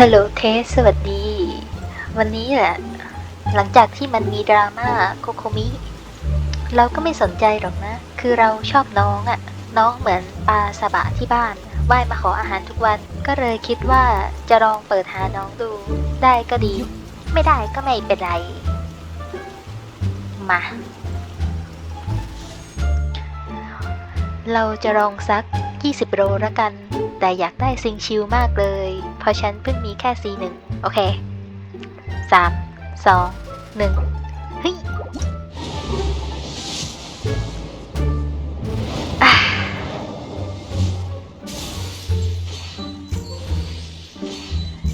ฮัลโหลเทสสวัสดี วันนี้แหละหลังจากที่มันมีดราม่าโคโคมิ เราก็ไม่สนใจหรอกนะ คือเราชอบน้องอะ่ะ น้องเหมือนปลาสบะที่บ้านว่ายมาขออาหารทุกวัน ก็เลยคิดว่าจะลองเปิดหาน้องดู ได้ก็ดี ไม่ได้ก็ไม่เป็นไร มา เราจะลองสัก 20 โลล้วกัน แต่อยากได้ซิงชิลมากเลย เพราะฉันเพิ่งมีแค่ C1 โอเค 3 2 1เฮ้ย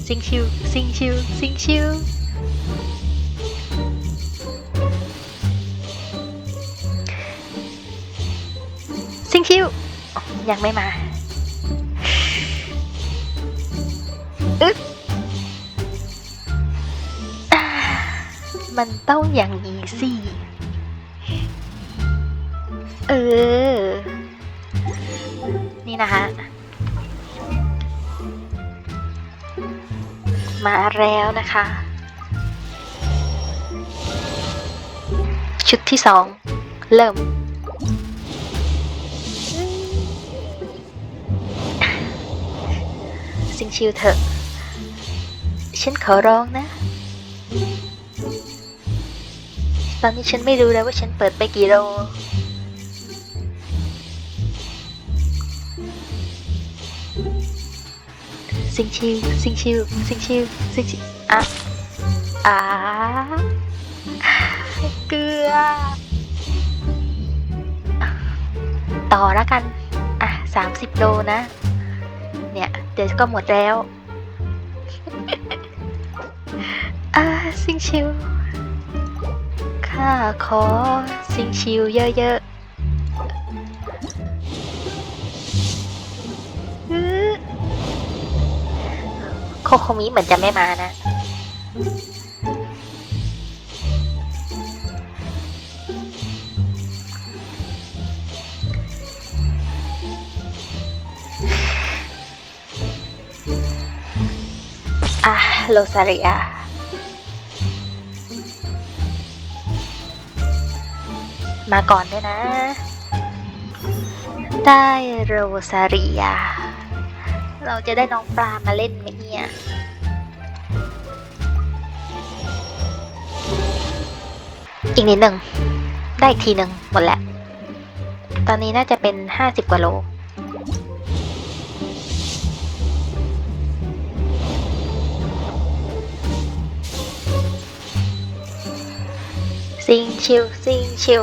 ซิงชิลซิงชิลซิงชิลซิงชิลยังไม่มา มันต้องอย่างนี้สิ เออ นี่นะคะมาแล้วนะคะ ชุดที่สอง เริ่ม สิงชิวเถอะ ฉันขอร้องนะ ตอนนี้ฉันไม่รู้แล้วว่าฉันเปิดไปกี่โลสิงชิวสิงชิวสิงชิวสิงชิวอะอ่าเกลือ ต่อแล้วกัน อะสามสิบโลนะ เนี่ย เดี๋ยวก็หมดแล้ว อ่าซิงชิวข้าขอซิงชิวเยอะๆโคโคมิเหมือนจะไม่มานะอะโลซาริอา มาก่อนด้วยนะ ได้โรซาเริอาเราจะได้น้องปลามาเล่นไหมเนี่ยอีกนิดหนึ่ง ได้อีกทีหนึ่งหมดแล้ว ตอนนี้น่าจะเป็นห้าสิบกว่าโล ซิงชิวซิงชิว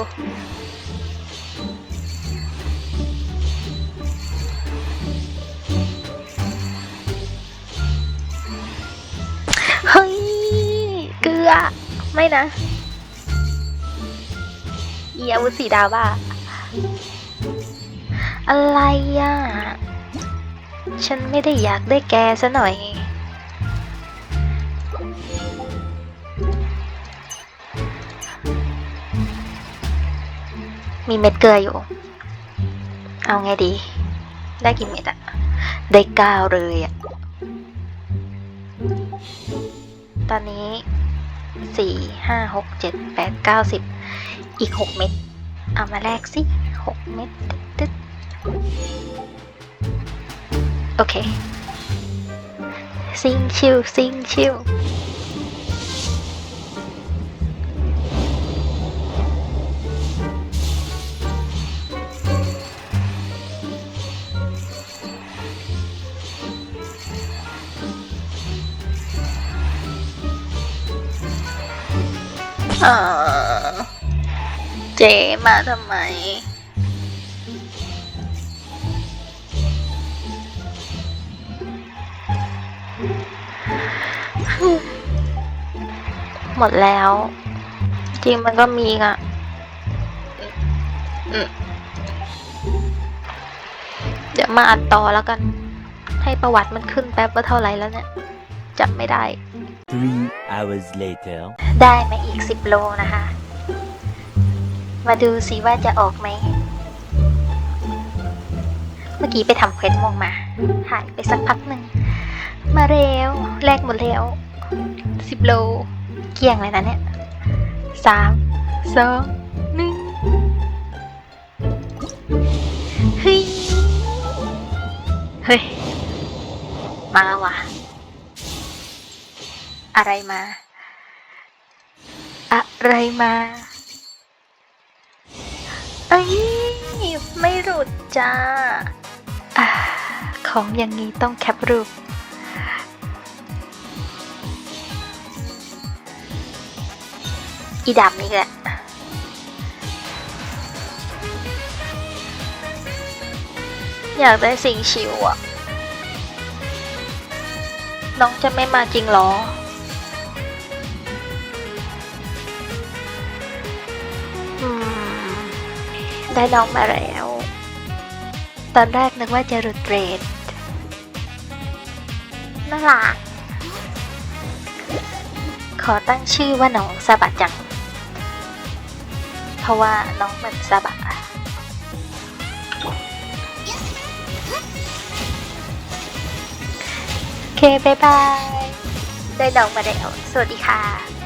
นะอีอาวุธสีดาวบ้าอะไรอะ ฉันไม่ได้อยากได้แกซะหน่อย มีเม็ดเกลืออยู่ เอาไงดี ได้กี่เม็ดอะได้เก้าเลยอะตอนนี้ สี่ห้าหกเจ็ดแปดเก้าสิบอีกหกเม็ดเอามาแลกสิหกเม็ดตึ๊ดโอเคซิงชิวซิงชิว อ่าเจมาทำไม หมดแล้ว จริงมันก็มีอะเดี๋ยวมาอัดต่อแล้วกัน ให้ประวัติมันขึ้นแป๊บว่าเท่าไหร่แล้วเนี่ยจำไม่ได้ Three hours later. ได้มาอีกสิบโลนะคะ มาดูสิว่าจะออกไหม เมื่อกี้ไปทำเควสมงมา หายไปสักพักหนึ่ง มาเร็ว แลกหมดแล้วสิบโล เกลี้ยงเลยนะเนี่ยสามสองหนึ่งเฮ้ย เฮ้ย มาว่ะ อะไรมา อะไรมาเอ้ยไม่หลุดจ้าอของอย่างนี้ต้องแคปรูป อีดำนี่แหละอยากได้สิงชิวอะน้องจะไม่มาจริงหรอ ได้น้องมาแล้ว ตอนแรกนึกว่าจะหลุดเรทน่ารักขอตั้งชื่อว่าน้องซาบะจัง เพราะว่าน้องเหมือนซาบะโอเคบายบาย ได้น้องมาแล้ว สวัสดีค่ะ